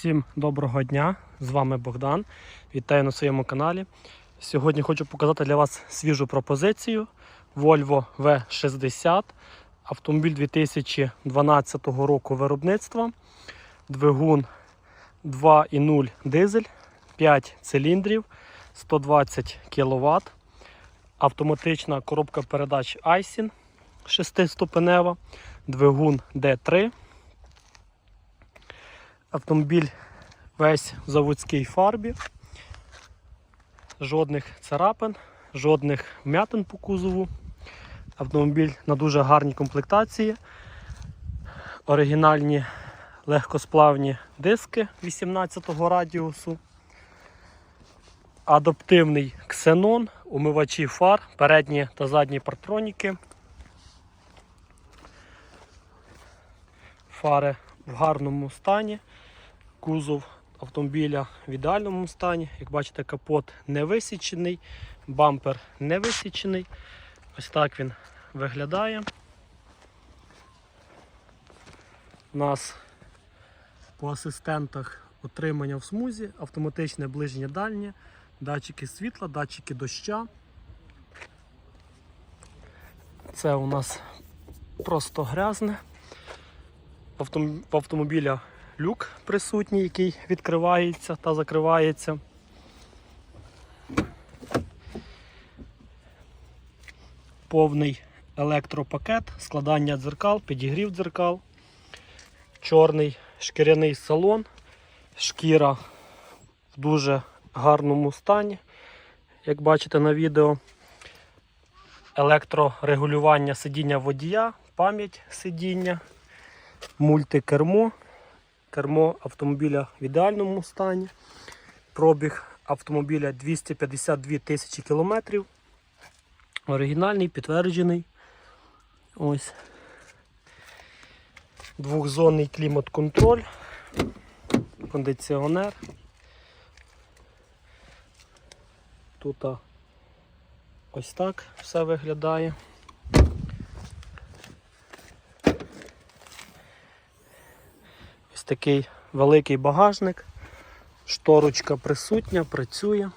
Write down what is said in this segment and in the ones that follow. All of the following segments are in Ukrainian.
Всім доброго дня! З вами Богдан. Вітаю на своєму каналі. Сьогодні хочу показати для вас свіжу пропозицію Volvo V60. Автомобіль 2012 року виробництва. Двигун 2,0 дизель, 5 циліндрів, 120 кВт. Автоматична коробка передач Aisin 6-ступенева, двигун D3. Автомобіль весь в заводській фарбі. Жодних царапин, жодних вмятин по кузову. Автомобіль на дуже гарній комплектації. Оригінальні легкосплавні диски 18-го радіусу. Адаптивний ксенон, умивачі фар, передні та задні партроніки. Фари в гарному стані. Кузов автомобіля в ідеальному стані. Як бачите, капот не висічений, бампер не висічений. Ось так він виглядає. У нас по асистентах отримання в смузі, автоматичне ближнє дальнє, датчики світла, датчики доща. Це у нас просто грязне. В автомобіля люк присутній, який відкривається та закривається. Повний електропакет, складання дзеркал, підігрів дзеркал, чорний шкіряний салон, шкіра в дуже гарному стані, як бачите на відео. Електрорегулювання сидіння водія, пам'ять сидіння, мультикермо. Кермо автомобіля в ідеальному стані. Пробіг автомобіля 252 тисячі кілометрів. Оригінальний, підтверджений. Ось. Двохзонний клімат-контроль, кондиціонер. Тут ось так все виглядає. Такий великий багажник, шторочка присутня, працює.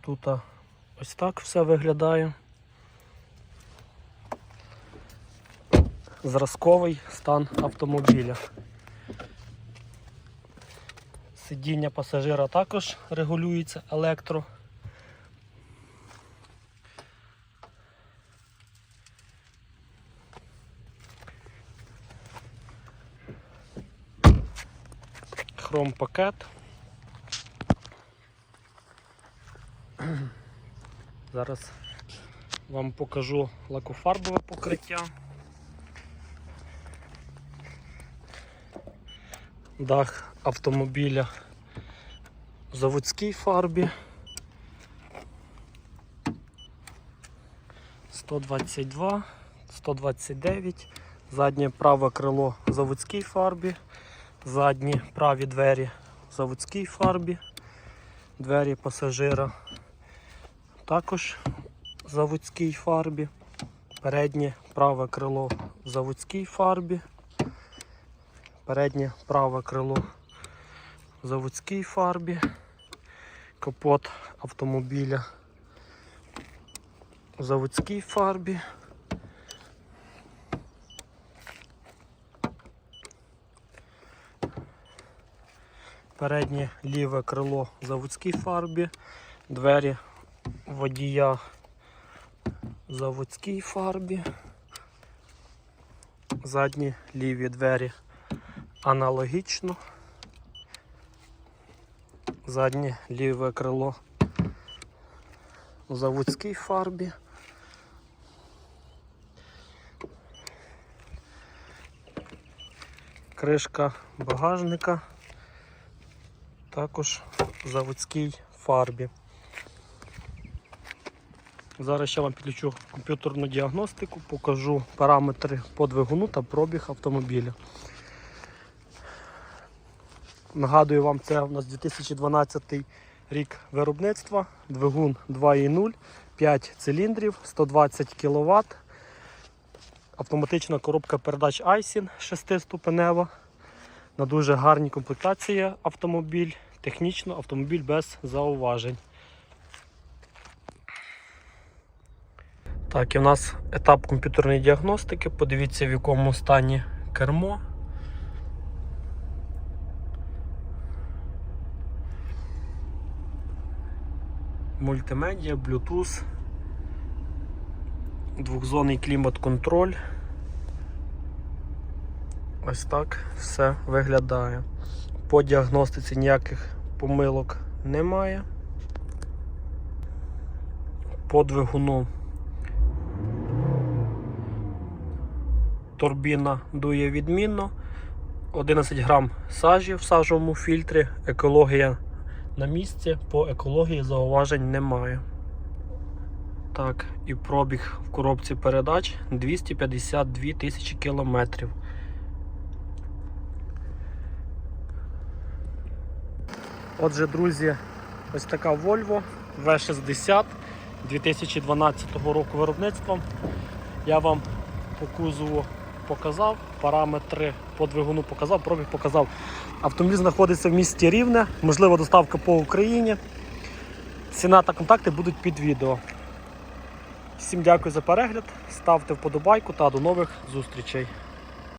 Тут ось так все виглядає. Зразковий стан автомобіля. Сидіння пасажира також регулюється електро. Хром пакет. Зараз вам покажу лакофарбове покриття. Дах автомобіля в заводській фарбі. 122, 129, заднє праве крило в заводській фарбі, задні праві двері в заводській фарбі, двері пасажира також в заводській фарбі, переднє праве крило в заводській фарбі. Переднє праве крило заводській фарбі, капот автомобіля в заводській фарбі. Переднє ліве крило в заводській фарбі, двері водія в заводській фарбі, задні ліві двері аналогічно. Заднє ліве крило у заводській фарбі. Кришка багажника також в заводській фарбі. Зараз ще вам підключу комп'ютерну діагностику, покажу параметри по двигуну та пробіг автомобіля. Нагадую вам, це у нас 2012 рік виробництва, двигун 2.0, 5 циліндрів, 120 кВт. Автоматична коробка передач Айсін 6-ступенева. На дуже гарній комплектації автомобіль. Технічно автомобіль без зауважень. Так, і в нас етап комп'ютерної діагностики. Подивіться, в якому стані кермо. Мультимедіа, Bluetooth, двохзонний клімат-контроль. Ось так все виглядає. По діагностиці ніяких помилок немає. По двигуну турбіна дує відмінно. 11 грам сажі в сажовому фільтрі. Екологія на місці. По екології зауважень немає. Так, і пробіг в коробці передач 252 тисячі кілометрів. Отже, друзі, ось така Volvo V60 2012 року виробництва. Я вам по кузову показав, параметри по двигуну показав, пробіг показав. Автомобіль знаходиться в місті Рівне, можливо, доставка по Україні. Ціна та контакти будуть під відео. Всім дякую за перегляд, ставте вподобайку та до нових зустрічей.